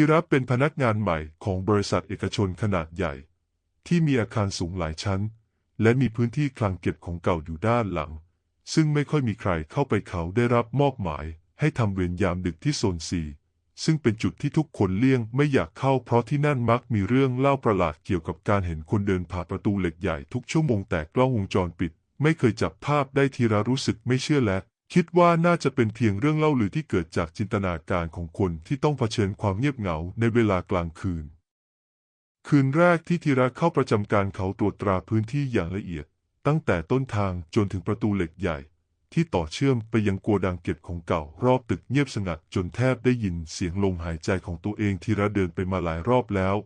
ธีระเป็นพนักงานใหม่ของบริษัทเอกชนขนาดใหญ่ ที่มีอาคารสูงหลายชั้น และมีพื้นที่คลังเก็บของเก่าอยู่ด้านหลัง ซึ่งไม่ค่อยมีใครเข้าไปเขาได้รับมอบหมาย ให้ทำเวรยามดึกที่โซนซีซึ่งเป็นจุดที่ทุกคนเลี่ยงไม่อยากเข้าเพราะที่นั่นมักมีเรื่องเล่าประหลาดเกี่ยวกับการเห็นคนเดินผ่านประตูเหล็กใหญ่ทุกชั่วโมงแต่กล้องวงจรปิด ไม่เคยจับภาพได้ทีระรู้สึกไม่เชื่อและ คิดว่าน่าจะเป็นเพียงเรื่องเล่าหรือที่เกิดจากจินตนาการของคนที่ต้องเผชิญความเงียบเหงาในเวลากลางคืน คืนแรกที่ธีระเข้าประจำการเขาตรวจตราพื้นที่อย่างละเอียด ตั้งแต่ต้นทางจนถึงประตูเหล็กใหญ่ ที่ต่อเชื่อมไปยังโกดังเก็บของเก่า รอบตึกเงียบสงัดจนแทบได้ยินเสียงลมหายใจของตัวเองธีระเดินไปมาหลายรอบแล้ว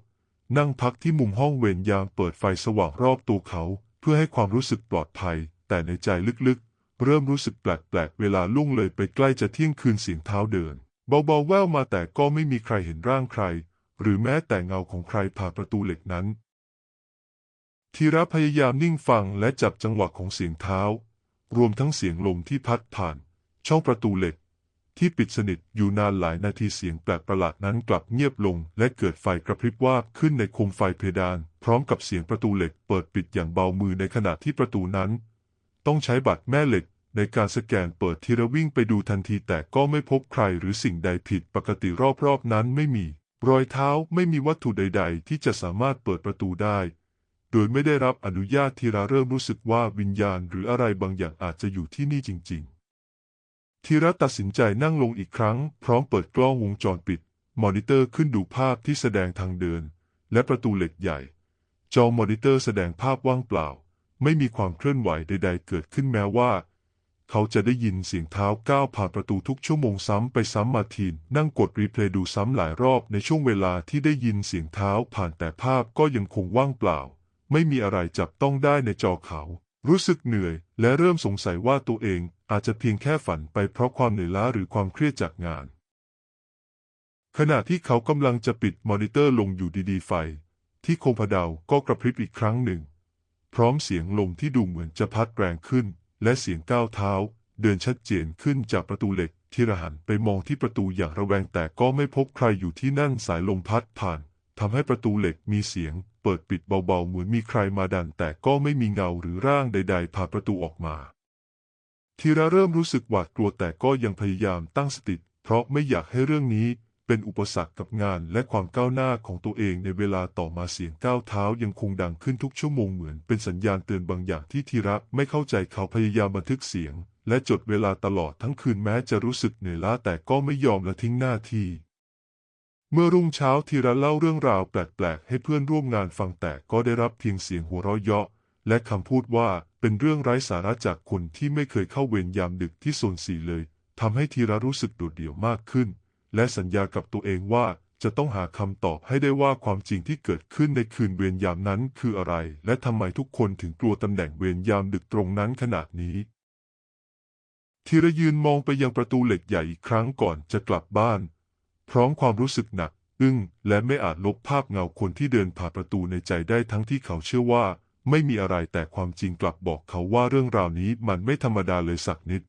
นั่งพักที่มุมห้องเวรยามเปิดไฟสว่างรอบตัวเขา เพื่อให้ความรู้สึกปลอดภัย แต่ในใจลึกๆ เริ่มรู้สึกแปลกๆ เวลาลุ่งเลยไปใกล้จะเที่ยงคืนเสียงเท้าเดิน เบาๆแว่วมาแต่ก็ไม่มีใครเห็นร่างใคร หรือแม้แต่เงาของใครผ่านประตูเหล็กนั้นธีระพยายามนิ่งฟังและจับจังหวะของเสียงเท้า รวมทั้งเสียงลมที่พัดผ่าน ช่องประตูเหล็ก ที่ปิดสนิทอยู่นานหลายนาทีเสียงแปลกประหลาดนั้นกลับเงียบลง และเกิดไฟกระพริบวาบขึ้นในโคมไฟเพดาน พร้อมกับเสียงประตูเหล็ก เปิดปิดอย่างเบามือในขณะที่ประตูนั้น ต้องใช้บัตรแม่เหล็ก ในการสแกนเปิดทีระวิ่งไปดูทันทีแต่ก็ไม่พบใครหรือสิ่งใดผิดปกติรอบๆนั้นไม่มี รอยเท้าไม่มีวัตถุใดๆ ที่จะสามารถเปิดประตูได้ โดยไม่ได้รับอนุญาตทีระเริ่มรู้สึกว่าวิญญาณหรืออะไรบางอย่างอาจจะอยู่ที่นี่จริง ๆ ทีระตัดสินใจนั่งลงอีกครั้ง พร้อมเปิดกล้องวงจรปิด มอนิเตอร์ขึ้นดูภาพที่แสดงทางเดิน และประตูเหล็กใหญ่ จอมอนิเตอร์แสดงภาพว่างเปล่า ไม่มีความเคลื่อนไหวใด ๆ เกิดขึ้นแม้ว่า เขาจะได้ยินเสียงเท้าก้าวผ่านประตูทุกชั่วโมงซ้ำไปซ้ำมาทีนนั่งกดรีเพลย์ดูซ้ำหลายรอบในช่วงเวลาที่ได้ยินเสียงเท้าผ่านแต่ภาพก็ยังคงว่างเปล่า ไม่มีอะไรจับต้องได้ในจอเขา รู้สึกเหนื่อย และเริ่มสงสัยว่าตัวเองอาจจะเพียงแค่ฝันไปเพราะความเหนื่อยล้าหรือความเครียดจากงาน ขณะที่เขากำลังจะปิดมอนิเตอร์ลงอยู่ดีๆไฟ ที่โคมพะเดาก็กระพริบอีกครั้งหนึ่ง พร้อมเสียงลมที่ดูเหมือนจะพัดแรงขึ้น และเสียงก้าวเท้า เดินชัดเจนขึ้นจากประตูเหล็กที่ระหันไปมองที่ประตูอย่างระแวงแต่ก็ไม่พบใครอยู่ที่นั่นสายลมพัดผ่านทำให้ประตูเหล็กมีเสียง เปิดปิดเบาๆเหมือนมีใครมาดันแต่ก็ไม่มีเงาหรือร่างใด ๆ ผ่านประตูออกมาทีระเริ่มรู้สึกหวาดกลัวแต่ก็ยังพยายามตั้งสติเพราะไม่อยากให้เรื่องนี้ เป็นอุปสรรคกับงานและความก้าวหน้าของตัวเองในเวลาต่อมาเสียงก้าวเท้ายังคงดังขึ้นทุกชั่วโมงเหมือนเป็นสัญญาณเตือนบางอย่างที่ทีระไม่เข้าใจเขาพยายามบันทึกเสียง และจดเวลาตลอดทั้งคืนแม้จะรู้สึกเหนื่อยล้าแต่ก็ไม่ยอมละทิ้งหน้าที่ เมื่อรุ่งเช้าทีระเล่าเรื่องราวแปลกๆให้เพื่อนร่วมงานฟังแต่ก็ได้รับเพียงเสียงหัวเราะเยาะและคำพูดว่าเป็นเรื่องไร้สาระจากคนที่ไม่เคยเข้าเวรยามดึกที่โซนสีเลยทำให้ทีระรู้สึกโดดเดี่ยวมากขึ้น และสัญญากับตัวเองว่าจะต้องหาคำตอบให้ได้ว่าความจริงที่เกิดขึ้นในคืนเวรยามนั้นคืออะไร และทำไมทุกคนถึงกลัวตำแหน่งเวรยามดึกตรงนั้นขนาดนี้ทีระยืนมองไปยังประตูเหล็กใหญ่อีกครั้งก่อนจะกลับบ้าน พร้อมความรู้สึกหนัก อึ้งและไม่อาจลบภาพเงาคนที่เดินผ่านประตูในใจได้ทั้งที่เขาเชื่อว่า ไม่มีอะไรแต่ความจริงกลับบอกเขาว่าเรื่องราวนี้มันไม่ธรรมดาเลยสักนิด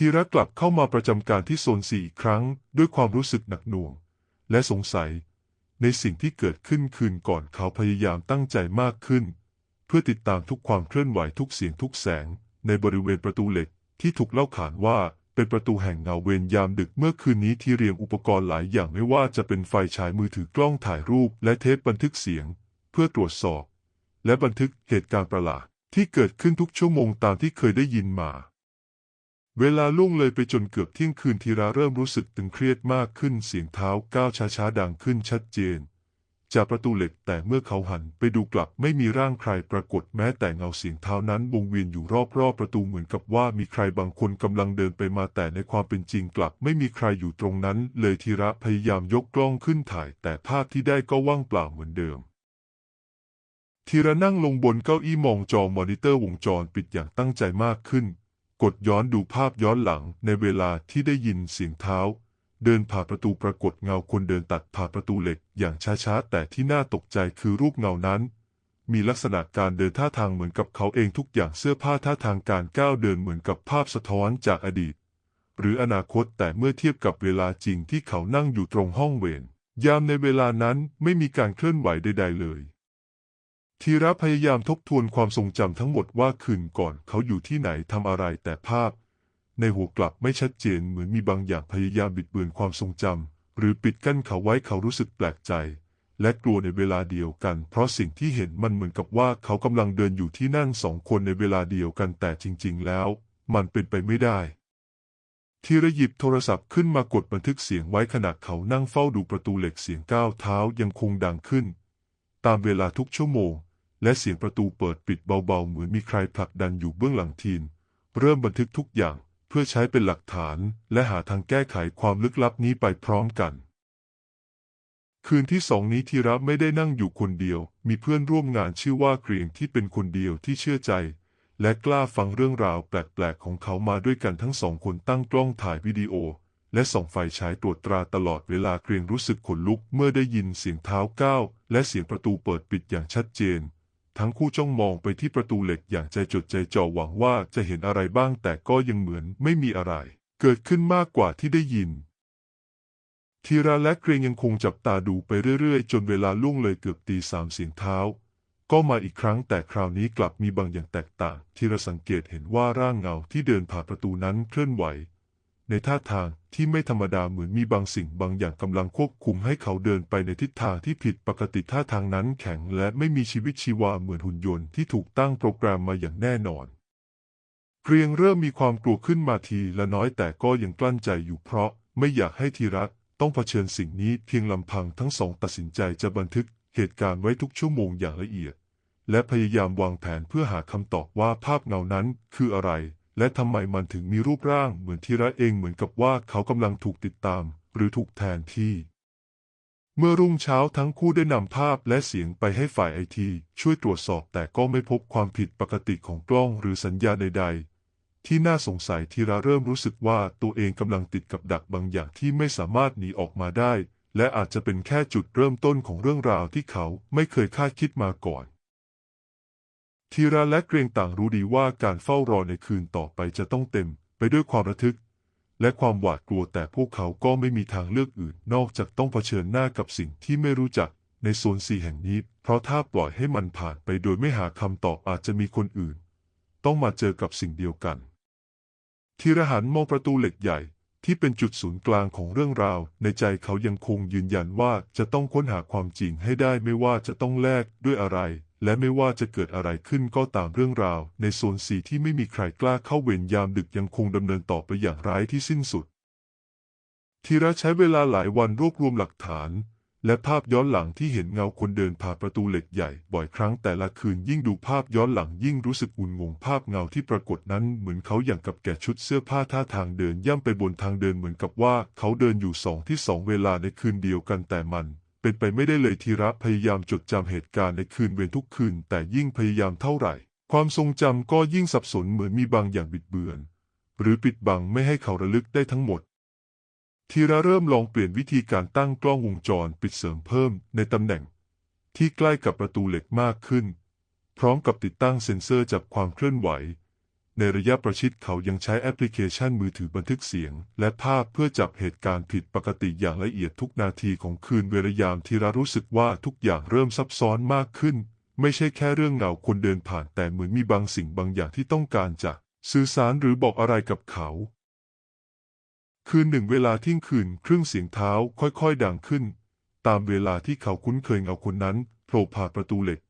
ทีระกลับเข้ามาประจำการที่โซนสี่อีกครั้ง ด้วยความรู้สึกหนักหน่วง และสงสัย ในสิ่งที่เกิดขึ้นคืนก่อนเขาพยายามตั้งใจมากขึ้น เพื่อติดตามทุกความเคลื่อนไหวทุกเสียงทุกแสง ในบริเวณประตูเหล็กที่ถูกเล่าขานว่าเป็นประตูแห่งเงาเวรยามดึกเมื่อคืนนี้ที่เรียงอุปกรณ์หลายอย่างไม่ว่าจะเป็นไฟฉายมือถือกล้องถ่ายรูป และเทปบันทึกเสียง เพื่อตรวจสอบ และบันทึกเหตุการณ์ประหลาดที่เกิดขึ้นทุกชั่วโมงตามที่เคยได้ยินมา เวลาล่วงเลยไปจนเกือบเที่ยงคืนทีราเริ่มรู้สึกตึงเครียดมากขึ้นเสียงเท้าก้าวช้าๆดังขึ้นชัดเจน จากประตูเหล็กแต่เมื่อเขาหันไปดูกลับไม่มีร่างใครปรากฏแม้แต่เงาเสียงเท้านั้นวงเวียนอยู่รอบๆประตูเหมือนกับว่ามีใครบางคนกำลังเดินไปมาแต่ในความเป็นจริงกลับ ไม่มีใครอยู่ตรงนั้น เลยทีระพยายามยกกล้องขึ้นถ่าย แต่ภาพที่ได้ก็ว่างเปล่าเหมือนเดิมทีระนั่งลงบนเก้าอี้มองจอมอนิเตอร์วงจรปิดอย่างตั้งใจมากขึ้น กดย้อนดูภาพย้อนหลังในเวลาที่ได้ยินเสียงเท้า เดินผ่าประตูปรากฏเงาคนเดินตัดผ่าประตูเหล็กอย่างช้าๆ แต่ที่น่าตกใจคือรูปเงานั้น มีลักษณะการเดินท่าทางเหมือนกับเขาเองทุกอย่างเสื้อผ้าท่าทางการก้าวเดินเหมือนกับภาพสะท้อนจากอดีต หรืออนาคตแต่เมื่อเทียบกับเวลาจริงที่เขานั่งอยู่ตรงห้องเวรยามในเวลานั้นไม่มีการเคลื่อนไหวใด ๆ เลย ทีระพยายามทบทวนความทรงจำทั้งหมดว่าคืนก่อนเขาอยู่ที่ไหนทำอะไรแต่ภาพ ในหัวกลับไม่ชัดเจนเหมือนมีบางอย่างพยายามบิดเบือนความทรงจำหรือปิดกั้นเขาไว้เขารู้สึกแปลกใจ และกลัวในเวลาเดียวกัน เพราะสิ่งที่เห็นมันเหมือนกับว่าเขากำลังเดินอยู่ที่นั่นสองคนในเวลาเดียวกันแต่จริง ๆ แล้ว มันเป็นไปไม่ได้ทีระหยิบโทรศัพท์ขึ้นมากดบันทึกเสียงไว้ขณะเขานั่งเฝ้าดูประตูเหล็กเสียงก้าวเท้ายังคงดังขึ้น ตามเวลาทุกชั่วโมง และเสียงประตูเปิดปิดเบาๆ เหมือนมีใครผลักดันอยู่เบื้องหลังทีนเริ่มบันทึกทุกอย่างเพื่อใช้เป็นหลักฐาน และหาทางแก้ไขความลึกลับนี้ไปพร้อมกัน คืนที่สองนี้ทีระไม่ได้นั่งอยู่คนเดียว มีเพื่อนร่วมงานชื่อว่าเกรียงที่เป็นคนเดียวที่เชื่อใจ และกล้าฟังเรื่องราวแปลกๆของเขามาด้วยกันทั้งสองคนตั้งกล้องถ่ายวิดีโอ และส่องไฟฉายตรวจตราตลอดเวลาเกรียงรู้สึกขนลุกเมื่อได้ยินเสียงเท้าก้าวและเสียงประตูเปิดปิดอย่างชัดเจน ทั้งคู่จ้องมองไปที่ประตูเหล็กอย่างใจจดใจจ่อหวังว่าจะเห็นอะไรบ้างแต่ก็ยังเหมือนไม่มีอะไร เกิดขึ้นมากกว่าที่ได้ยิน ทีราและเกรงยังคงจับตาดูไปเรื่อยๆ จนเวลาล่วงเลยเกือบตีสามเสียงเท้า ก็มาอีกครั้งแต่คราวนี้กลับมีบางอย่างแตกต่าง ทีระสังเกตเห็นว่าร่างเงาที่เดินผ่านประตูนั้นเคลื่อนไหว ในท่าทาง ที่ไม่ธรรมดาเหมือนมีบางสิ่งบางอย่างกำลังควบคุมให้เขาเดินไปในทิศทางที่ผิดปกติท่าทางนั้นแข็งและไม่มีชีวิตชีวาเหมือนหุ่นยนต์ที่ถูกตั้งโปรแกรมมาอย่างแน่นอนเกรียงเริ่มมีความกลัวขึ้นมาทีละน้อยแต่ก็ยังกลั้นใจอยู่เพราะไม่อยากให้ทีรัตต้องเผชิญสิ่งนี้เพียงลำพังทั้งสองตัดสินใจจะบันทึกเหตุการณ์ไว้ทุกชั่วโมงอย่างละเอียด และพยายามวางแผนเพื่อหาคำตอบว่าภาพเงานั้นคืออะไร และทำไมมันถึงมีรูปร่างเหมือนทีระเองเหมือนกับว่าเขากำลังถูกติดตาม หรือถูกแทนที่ เมื่อรุ่งเช้าทั้งคู่ได้นำภาพและเสียงไปให้ฝ่ายไอที ช่วยตรวจสอบแต่ก็ไม่พบความผิดปกติของกล้องหรือสัญญาณใด ๆ ที่น่าสงสัยทีระเริ่มรู้สึกว่าตัวเองกำลังติดกับดักบางอย่างที่ไม่สามารถหนีออกมาได้ และอาจจะเป็นแค่จุดเริ่มต้นของเรื่องราวที่เขาไม่เคยคาดคิดมาก่อน ทีระและเกรงต่างรู้ดีว่าการเฝ้ารอในคืนต่อไปจะต้องเต็มไปด้วยความระทึก และความหวาดกลัวแต่พวกเขาก็ไม่มีทางเลือกอื่น นอกจากต้องเผชิญหน้ากับสิ่งที่ไม่รู้จักในโซนซีแห่งนี้ เพราะถ้าปล่อยให้มันผ่านไปโดยไม่หาคำตอบอาจจะมีคนอื่น ต้องมาเจอกับสิ่งเดียวกัน ทีระหันมองประตูเหล็กใหญ่ที่เป็นจุดศูนย์กลางของเรื่องราว ในใจเขายังคงยืนยันว่าจะต้องค้นหาความจริงให้ได้ไม่ว่าจะต้องแลกด้วยอะไร และไม่ว่าจะเกิดอะไรขึ้นก็ตามเรื่องราว ในโซนสีที่ไม่มีใครกล้าเข้าเวรยามดึกยังคงดำเนินต่อไปอย่างร้ายที่สิ้นสุด ทีระใช้เวลาหลายวันรวบรวมหลักฐาน และภาพย้อนหลังที่เห็นเงาคนเดินผ่านประตูเหล็กใหญ่ บ่อยครั้งแต่ละคืนยิ่งดูภาพย้อนหลังยิ่งรู้สึกอุ่นงงภาพเงาที่ปรากฏนั้นเหมือนเขาอย่างกับแก่ชุดเสื้อผ้าท่าทางเดินย่ำไปบนทางเดินเหมือนกับว่าเขาเดินอยู่สองที่สองเวลาในคืนเดียวกันแต่มัน เป็นไปไม่ได้เลยทีระพยายามจดจำเหตุการณ์ในคืนเวรทุกคืน แต่ยิ่งพยายามเท่าไหร่ ความทรงจำก็ยิ่งสับสนเหมือนมีบางอย่างบิดเบือน หรือปิดบังไม่ให้เขาระลึกได้ทั้งหมดทีระเริ่มลองเปลี่ยนวิธีการตั้งกล้องวงจรปิดเสริมเพิ่มในตำแหน่ง ที่ใกล้กับประตูเหล็กมากขึ้น พร้อมกับติดตั้งเซ็นเซอร์จับความเคลื่อนไหว ในระยะประชิดเขายังใช้แอปพลิเคชันมือถือบันทึกเสียง และภาพเพื่อจับเหตุการณ์ผิดปกติอย่างละเอียดทุกนาทีของคืนเวรยามที่ระรู้สึกว่าทุกอย่างเริ่มซับซ้อนมากขึ้น ไม่ใช่แค่เรื่องเงาคนเดินผ่านแต่เหมือนมีบางสิ่งบางอย่างที่ต้องการจะสื่อสารหรือบอกอะไรกับเขา คืนหนึ่งเวลาที่ยงคืนเครื่องเสียงเท้าค่อยๆ ดังขึ้น ตามเวลาที่เขาคุ้นเคยเงาคนนั้นโผล่ผ่านประตูเหล็ก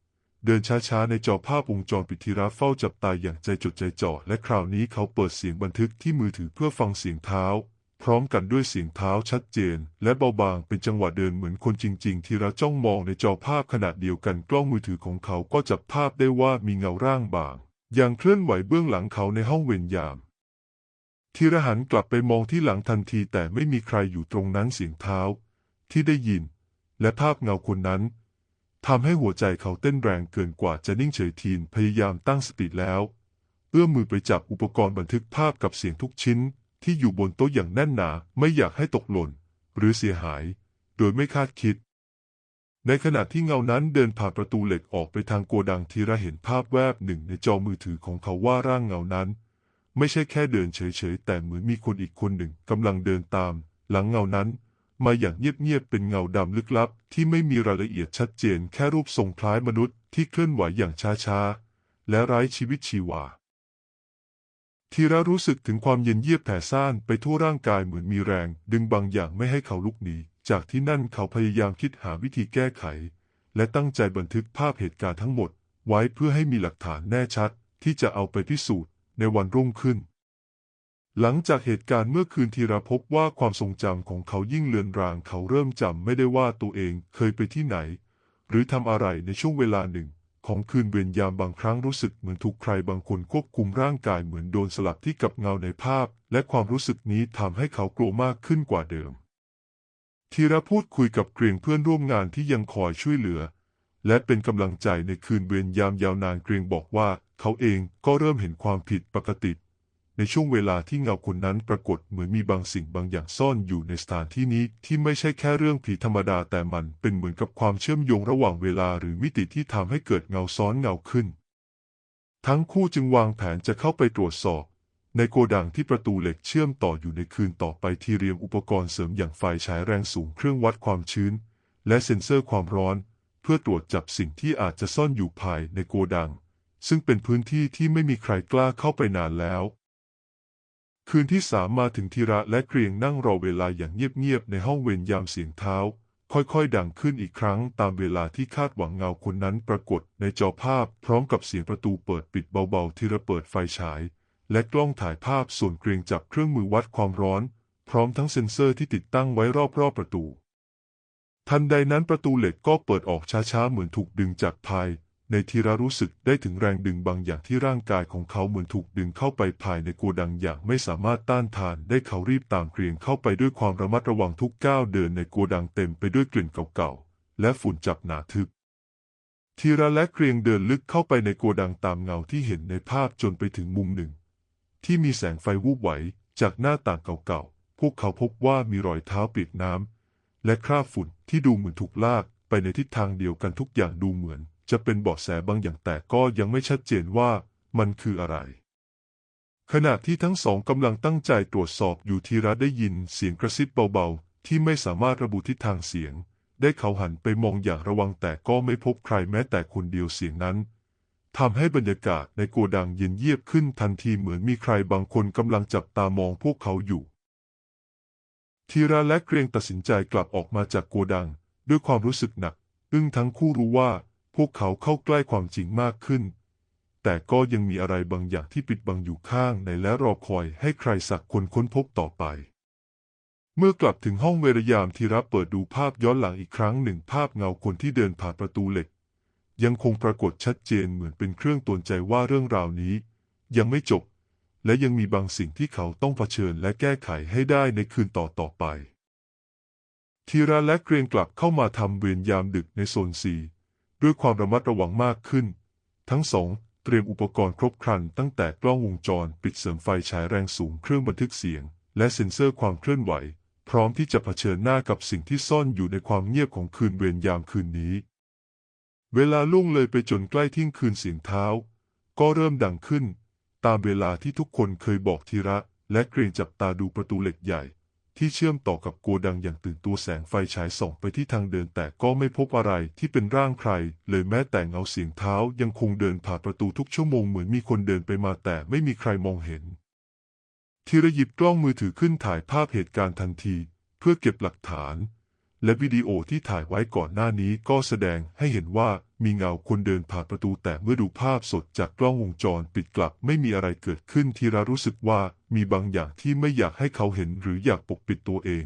เดินช้าๆ ในจอภาพวงจรปิดทีระเฝ้าจับตาอย่างใจจดใจจ่อและคราวนี้เขาเปิดเสียงบันทึกที่มือถือเพื่อฟังเสียงเท้า พร้อมกันด้วยเสียงเท้าชัดเจน และเบาบางเป็นจังหวะเดินเหมือนคนจริง ๆ ทีระจ้องมองในจอภาพขนาดเดียวกันกล้องมือถือของเขาก็จับภาพได้ว่ามีเงาร่างบาง อย่างเคลื่อนไหวเบื้องหลังเขาในห้องเวรยามทีระหันกลับไปมองที่หลังทันทีแต่ไม่มีใครอยู่ตรงนั้นเสียงเท้า ที่ได้ยิน และภาพเงาคนนั้น ทำให้หัวใจเขาเต้นแรงเกินกว่าจะนิ่งเฉยทีนพยายามตั้งสติแล้ว เอื้อมมือไปจับอุปกรณ์บันทึกภาพกับเสียงทุกชิ้นที่อยู่บนโต๊ะอย่างแน่นหนาไม่อยากให้ตกหล่น หรือเสียหาย โดยไม่คาดคิด ในขณะที่เงานั้นเดินผ่านประตูเหล็กออกไปทางโกดังทีระเห็นภาพแวบหนึ่งในจอมือถือของเขาว่าร่างเงานั้น ไม่ใช่แค่เดินเฉยๆแต่เหมือนมีคนอีกคนหนึ่งกำลังเดินตาม หลังเงานั้น มาอย่างเงียบๆเป็นเงาดำลึกลับ ที่ไม่มีรายละเอียดชัดเจนแค่รูปทรงคล้ายมนุษย์ที่เคลื่อนไหวอย่างช้าๆ และไร้ชีวิตชีวาทีระรู้สึกถึงความเย็นเยียบแผ่ซ่านไปทั่วร่างกายเหมือนมีแรง ดึงบางอย่างไม่ให้เขาลุกหนี จากที่นั่นเขาพยายามคิดหาวิธีแก้ไข และตั้งใจบันทึกภาพเหตุการณ์ทั้งหมด ไว้เพื่อให้มีหลักฐานแน่ชัด ที่จะเอาไปพิสูจน์ในวันรุ่งขึ้น หลังจากเหตุการณ์เมื่อคืนทีระพบว่าความทรงจำของเขายิ่งเลือนรางเขาเริ่มจำไม่ได้ว่าตัวเองเคยไปที่ไหน หรือทำอะไรในช่วงเวลาหนึ่ง ของคืนเวรยามบางครั้งรู้สึกเหมือนถูกใครบางคนควบคุมร่างกายเหมือนโดนสลับที่กับเงาในภาพ และความรู้สึกนี้ทำให้เขากลัวมากขึ้นกว่าเดิมทีระพูดคุยกับเกรียงเพื่อนร่วมงานที่ยังคอยช่วยเหลือ และเป็นกำลังใจในคืนเวรยามยาวนานเกรียงบอกว่า เขาเองก็เริ่มเห็นความผิดปกติ ในช่วงเวลาที่เงาคนนั้นปรากฏเหมือนมีบางสิ่งบางอย่างซ่อนอยู่ในสถานที่นี้ที่ไม่ใช่แค่เรื่องผีธรรมดาแต่มันเป็นเหมือนกับความเชื่อมโยงระหว่างเวลาหรือมิติที่ทำให้เกิดเงาซ้อนเงาขึ้น ทั้งคู่จึงวางแผนจะเข้าไปตรวจสอบ ในโกดังที่ประตูเหล็กเชื่อมต่ออยู่ในคืนต่อไปที่เรียงอุปกรณ์เสริมอย่างไฟฉายแรงสูงเครื่องวัดความชื้น และเซ็นเซอร์ความร้อน เพื่อตรวจจับสิ่งที่อาจจะซ่อนอยู่ภายในโกดัง ซึ่งเป็นพื้นที่ที่ไม่มีใครกล้าเข้าไปนานแล้ว คืนที่สามมาถึงธีระและเกรียงนั่งรอเวลาอย่างเงียบๆในห้องเวรยามเสียงเท้า ค่อยๆ ดังขึ้นอีกครั้งตามเวลาที่คาดหวังเงาคนนั้นปรากฏในจอภาพ พร้อมกับเสียงประตูเปิดปิดเบาๆทีระเปิดไฟฉาย และกล้องถ่ายภาพส่วนเกรียงจับเครื่องมือวัดความร้อน พร้อมทั้งเซ็นเซอร์ที่ติดตั้งไว้รอบๆประตู ทันใดนั้นประตูเหล็กก็เปิดออกช้าๆเหมือนถูกดึงจากภาย ในทีระรู้สึกได้ถึงแรงดึงบางอย่างที่ร่างกายของเขาเหมือนถูกดึงเข้าไปภายในโกดังอย่างไม่สามารถต้านทานได้เขารีบตามเกรียงเข้าไปด้วยความระมัดระวังทุกก้าวเดินในโกดังเต็มไปด้วยกลิ่นเก่าๆ และฝุ่นจับหนาทึบทีระและเกรียงเดินลึกเข้าไปในโกดังตามเงาที่เห็นในภาพจนไปถึงมุมหนึ่ง ที่มีแสงไฟวูบไหวจากหน้าต่างเก่าๆ พวกเขาพบว่ามีรอยเท้าเปียกน้ำและคราบฝุ่นที่ดูเหมือนถูกลากไปในทิศทางเดียวกันทุกอย่างดูเหมือน จะเป็นเบาะแสบางอย่างแต่ก็ยังไม่ชัดเจนว่ามันคืออะไร ขณะที่ทั้งสองกำลังตั้งใจตรวจสอบอยู่ทีระได้ยินเสียงกระซิบเบาๆ ที่ไม่สามารถระบุทิศทางเสียง ได้เขาหันไปมองอย่างระวังแต่ก็ไม่พบใครแม้แต่คนเดียวเสียงนั้นทำให้บรรยากาศในโกดังเย็นเยียบขึ้นทันทีเหมือนมีใครบางคนกำลังจับตามองพวกเขาอยู่ ทีระและเกรียงตัดสินใจกลับออกมาจากโกดัง ด้วยความรู้สึกหนักอึ้งทั้งคู่รู้ว่า พวกเขาเข้าใกล้ความจริงมากขึ้น แต่ก็ยังมีอะไรบางอย่างที่ปิดบังอยู่ข้างในและรอคอยให้ใครสักคนค้นพบต่อไป เมื่อกลับถึงห้องเวรยามทีระเปิดดูภาพย้อนหลังอีกครั้งหนึ่งภาพเงาคนที่เดินผ่านประตูเหล็ก ยังคงปรากฏชัดเจนเหมือนเป็นเครื่องตือนใจว่าเรื่องราวนี้ ยังไม่จบ และยังมีบางสิ่งที่เขาต้องเผชิญและแก้ไขให้ได้ในคืนต่อต่อไปทีระและเกรียงกลับเข้ามาทำเวรยามดึกในโซนซี ด้วยความระมัดระวังมากขึ้น ทั้งสองเตรียมอุปกรณ์ครบครันตั้งแต่กล้องวงจรปิดเสริมไฟฉายแรงสูงเครื่องบันทึกเสียง และเซ็นเซอร์ความเคลื่อนไหว พร้อมที่จะเผชิญหน้ากับสิ่งที่ซ่อนอยู่ในความเงียบของคืนเวรยามคืนนี้ เวลาล่วงเลยไปจนใกล้เที่ยงคืนเสียงเท้า ก็เริ่มดังขึ้น ตามเวลาที่ทุกคนเคยบอกทีระ และเกรงจับตาดูประตูเหล็กใหญ่ ที่เชื่อมต่อกับโกดังอย่างตื่นตัวแสงไฟฉายส่องไปที่ทางเดินแต่ก็ไม่พบอะไรที่เป็นร่างใคร เลยแม้แต่เงาเสียงเท้ายังคงเดินผ่านประตูทุกชั่วโมงเหมือนมีคนเดินไปมาแต่ไม่มีใครมองเห็นทีระหยิบกล้องมือถือขึ้นถ่ายภาพเหตุการณ์ทันที เพื่อเก็บหลักฐาน และวิดีโอที่ถ่ายไว้ก่อนหน้านี้ก็แสดงให้เห็นว่ามีเงาคนเดินผ่านประตูแต่เมื่อดูภาพสดจากกล้องวงจรปิดกลับไม่มีอะไรเกิดขึ้นทีระรู้สึกว่า มีบางอย่างที่ไม่อยากให้เขาเห็นหรืออยากปกปิดตัวเอง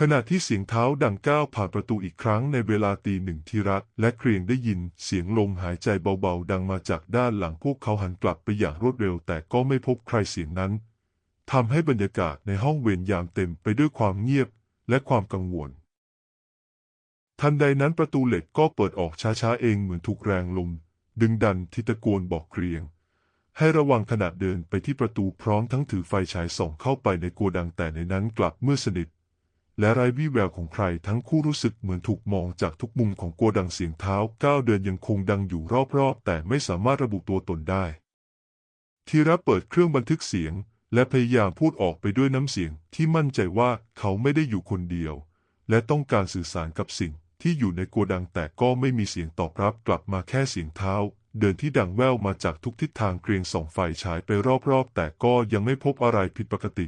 ขณะที่เสียงเท้าดังก้าวผ่านประตูอีกครั้งในเวลาตีหนึ่งทีรัตและเกรียงได้ยินเสียงลมหายใจเบาๆ ดังมาจากด้านหลังพวกเขาหันกลับไปอย่างรวดเร็ว แต่ก็ไม่พบใครเสียงนั้นทำให้บรรยากาศในห้องเวรยามเต็มไปด้วยความเงียบและความกังวล ทันใดนั้นประตูเหล็กก็เปิดออกช้าๆเองเหมือนถูกแรงลมดึงดันที่ตะโกนบอกเกรียง ให้ระวังขณะเดินไปที่ประตูพร้อมทั้งถือไฟฉายส่องเข้าไปในโกดังแต่ในนั้นกลับมืดสนิท และไร้วี่แววของใครทั้งคู่รู้สึกเหมือนถูกมองจากทุกมุมของโกดังเสียงเท้าก้าวเดินยังคงดังอยู่รอบๆ แต่ไม่สามารถระบุตัวตนได้ธีระเปิดเครื่องบันทึกเสียง และพยายามพูดออกไปด้วยน้ำเสียงที่มั่นใจว่าเขาไม่ได้อยู่คนเดียว และต้องการสื่อสารกับสิ่งที่อยู่ในโกดังแต่ก็ไม่มีเสียงตอบรับกลับมาแค่เสียงเท้า เดินที่ดังแว่วมาจากทุกทิศทางเกรียงส่องไฟฉายไปรอบๆ แต่ก็ยังไม่พบอะไรผิดปกติ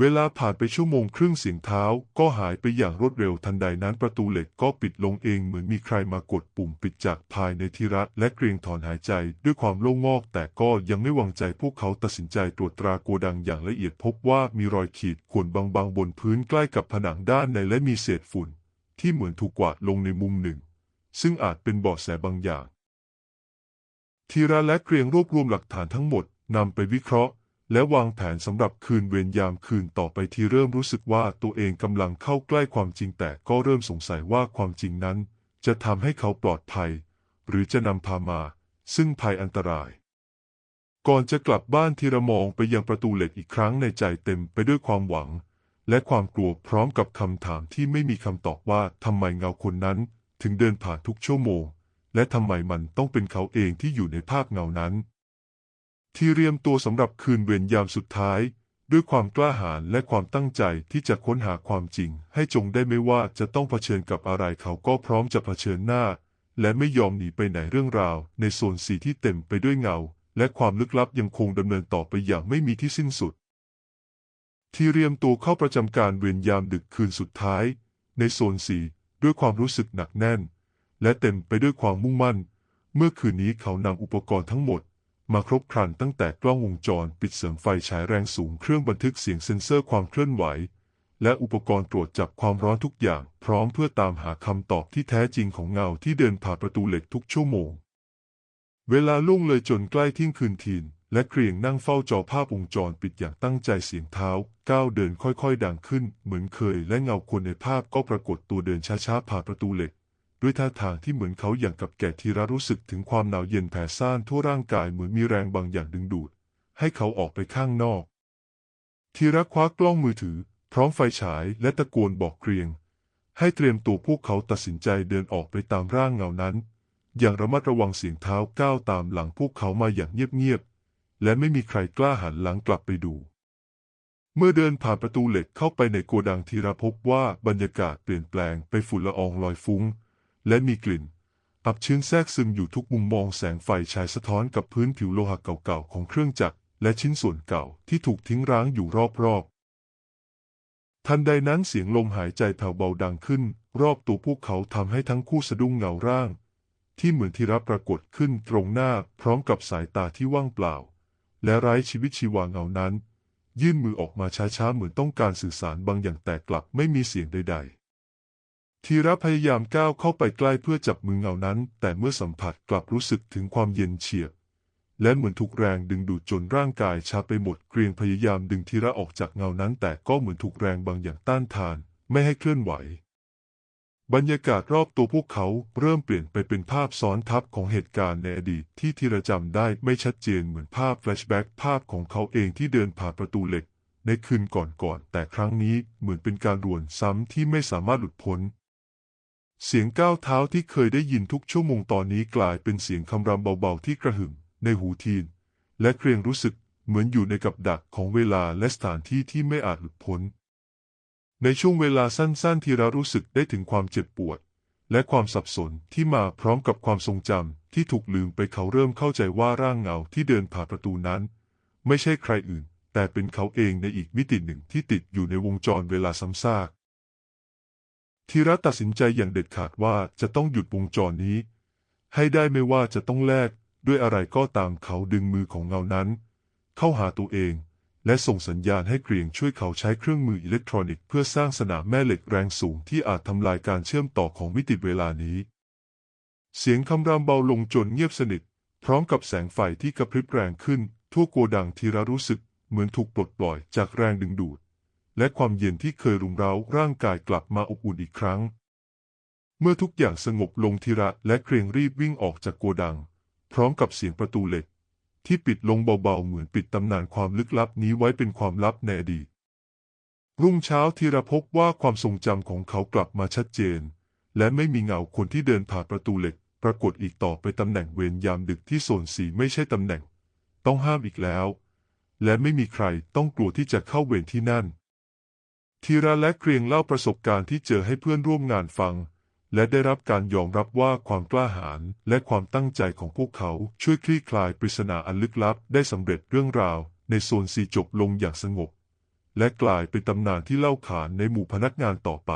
เวลาผ่านไปชั่วโมงครึ่งเสียงเท้าก็หายไปอย่างรวดเร็วทันใดนั้นประตูเหล็กก็ปิดลงเองเหมือนมีใครมากดปุ่มปิดจากภายในทีรัตและเกรียงถอนหายใจด้วยความโล่งงอกแต่ก็ยังไม่วางใจพวกเขาตัดสินใจตรวจตราโกดังอย่างละเอียดพบว่ามีรอยขีดข่วนบางๆบนพื้นใกล้กับผนังด้านในและมีเศษฝุ่น ที่เหมือนถูกกวาดลงในมุมหนึ่ง ซึ่งอาจเป็นเบาะแสบางอย่าง ทีระและเกรียงรวบรวมหลักฐานทั้งหมดนำไปวิเคราะห์ และวางแผนสำหรับคืนเวรยามคืนต่อไปที่เริ่มรู้สึกว่าตัวเองกำลังเข้าใกล้ความจริงแต่ก็เริ่มสงสัยว่าความจริงนั้น จะทำให้เขาปลอดภัย หรือจะนำพามา ซึ่งภัยอันตราย ก่อนจะกลับบ้านทีระมองไปยังประตูเหล็กอีกครั้งในใจเต็มไปด้วยความหวัง และความกลัวพร้อมกับคำถามที่ไม่มีคำตอบว่าทำไมเงาคนนั้น ถึงเดินผ่านทุกชั่วโมง และทำไมมันต้องเป็นเขาเองที่อยู่ในภาพเงานั้น ที่เรียมตัวสำหรับคืนเวรยามสุดท้าย ด้วยความกล้าหาญและความตั้งใจที่จะค้นหาความจริง ให้จงได้ไม่ว่าจะต้องเผชิญกับอะไรเขาก็พร้อมจะเผชิญหน้า และไม่ยอมหนีไปไหนเรื่องราว ในโซนสีที่เต็มไปด้วยเงา และความลึกลับยังคงดำเนินต่อไปอย่างไม่มีที่สิ้นสุด ที่เรียมตัวเข้าประจำการเวรยามดึกคืนสุดท้าย ในโซนสีด้วยความรู้สึกหนักแน่น และเต็มไปด้วยความมุ่งมั่น เมื่อคืนนี้เขานำอุปกรณ์ทั้งหมด มาครบครันตั้งแต่กล้องวงจรปิดเสริมไฟฉายแรงสูงเครื่องบันทึกเสียงเซ็นเซอร์ความเคลื่อนไหว และอุปกรณ์ตรวจจับความร้อนทุกอย่าง พร้อมเพื่อตามหาคำตอบที่แท้จริงของเงาที่เดินผ่านประตูเหล็กทุกชั่วโมง เวลาล่วงเลยจนใกล้เที่ยงคืนทีนและเกรียงนั่งเฝ้าจอภาพวงจรปิดอย่างตั้งใจเสียงเท้า ก้าวเดินค่อยๆ ดังขึ้น เหมือนเคยและเงาคนในภาพก็ปรากฏตัวเดินช้าๆ ผ่านประตูเหล็ก ด้วยท่าทางที่เหมือนเขาอย่างกับแก่ทีระรู้สึกถึงความหนาวเย็นแผ่ซ่านทั่วร่างกายเหมือนมีแรงบางอย่างดึงดูด ให้เขาออกไปข้างนอก ทีระคว้ากล้องมือถือ พร้อมไฟฉายและตะโกนบอกเกรียง ให้เตรียมตัวพวกเขาตัดสินใจเดินออกไปตามร่างเงานั้น อย่างระมัดระวังเสียงเท้าก้าวตามหลังพวกเขามาอย่างเงียบๆและไม่มีใครกล้าหันหลังกลับไปดูเมื่อเดินผ่านประตูเหล็กเข้าไปในโกดังทีระพบว่าบรรยากาศเปลี่ยนแปลงไปฝุ่นละอองลอยฟุ้ง และมีกลิ่น อับชื้นแทรกซึมอยู่ทุกมุมมองแสงไฟฉายสะท้อนกับพื้นผิวโลหะเก่าๆของเครื่องจักรและชิ้นส่วนเก่าที่ถูกทิ้งร้างอยู่รอบๆ ทันใดนั้นเสียงลมหายใจแผ่วเบาดังขึ้น รอบตัวพวกเขาทำให้ทั้งคู่สะดุ้งเงาร่าง ที่เหมือนที่รับปรากฏขึ้นตรงหน้าพร้อมกับสายตาที่ว่างเปล่า และไร้ชีวิตชีวาเงานั้น ยื่นมือออกมาช้าๆเหมือนต้องการสื่อสารบางอย่างแต่กลับไม่มีเสียงใดๆ ทีระพยายามก้าวเข้าไปใกล้เพื่อจับมือเงานั้น แต่เมื่อสัมผัสกลับรู้สึกถึงความเย็นเฉียบ และเหมือนถูกแรงดึงดูดจนร่างกายชาไปหมดเกรียงพยายามดึงทีระออกจากเงานั้น แต่ก็เหมือนถูกแรงบางอย่างต้านทาน ไม่ให้เคลื่อนไหว บรรยากาศรอบตัวพวกเขาเริ่มเปลี่ยนไปเป็นภาพซ้อนทับของเหตุการณ์ในอดีตที่ทีระจำได้ไม่ชัดเจนเหมือนภาพแฟลชแบ็กภาพของเขาเองที่เดินผ่านประตูเหล็ก ในคืนก่อนๆแต่ครั้งนี้เหมือนเป็นการรวนซ้ำที่ไม่สามารถหลุดพ้น เสียงก้าวเท้าที่เคยได้ยินทุกชั่วโมงตอนนี้กลายเป็นเสียงคำรำเบาๆที่กระหึ่มในหูทีน และเกรียงรู้สึกเหมือนอยู่ในกับดักของเวลาและสถานที่ที่ไม่อาจหลุดพ้น ในช่วงเวลาสั้นๆ ที่เรารู้สึกได้ถึงความเจ็บปวด และความสับสนที่มาพร้อมกับความทรงจำที่ถูกลืมไปเขาเริ่มเข้าใจว่าร่างเงาที่เดินผ่านประตูนั้น ไม่ใช่ใครอื่น แต่เป็นเขาเองในอีกมิติหนึ่งที่ติดอยู่ในวงจรเวลาซ้ำซาก ทีระตัดสินใจอย่างเด็ดขาดว่าจะต้องหยุดวงจรนี้ ให้ได้ไม่ว่าจะต้องแลกด้วยอะไรก็ตามเขาดึงมือของเงานั้น เข้าหาตัวเอง และส่งสัญญาณให้เกรียงช่วยเขาใช้เครื่องมืออิเล็กทรอนิกส์เพื่อสร้างสนามแม่เหล็กแรงสูงที่อาจทำลายการเชื่อมต่อของมิติเวลานี้ เสียงคำรามเบาลงจนเงียบสนิท พร้อมกับแสงไฟที่กระพริบแรงขึ้น ทั่วโกดังทีระรู้สึกเหมือนถูกปลดปล่อยจากแรงดึงดูด และความเย็นที่เคยรุมเร้าร่างกายกลับมาอบอุ่นอีกครั้ง เมื่อทุกอย่างสงบลงทีระและเครียงรีบวิ่งออกจากโกดัง พร้อมกับเสียงประตูเหล็ก ที่ปิดลงเบาๆเหมือนปิดตำนานความลึกลับนี้ไว้เป็นความลับในอดีตรุ่งเช้าทีระพบว่าความทรงจำของเขากลับมาชัดเจน และไม่มีเงาคนที่เดินผ่านประตูเหล็ก ปรากฏอีกต่อไปตำแหน่งเวรยามดึกที่โซนสีไม่ใช่ตำแหน่ง ต้องห้ามอีกแล้ว และไม่มีใครต้องกลัวที่จะเข้าเวรที่นั่น ทีระและเกรียงเล่าประสบการณ์ที่เจอให้เพื่อนร่วมงานฟัง และได้รับการยอมรับว่าความกล้าหาญและความตั้งใจของพวกเขาช่วยคลี่คลายปริศนาอันลึกลับได้สำเร็จเรื่องราว ในโซนซีจบลงอย่างสงบ และกลายเป็นตำนานที่เล่าขานในหมู่พนักงานต่อไป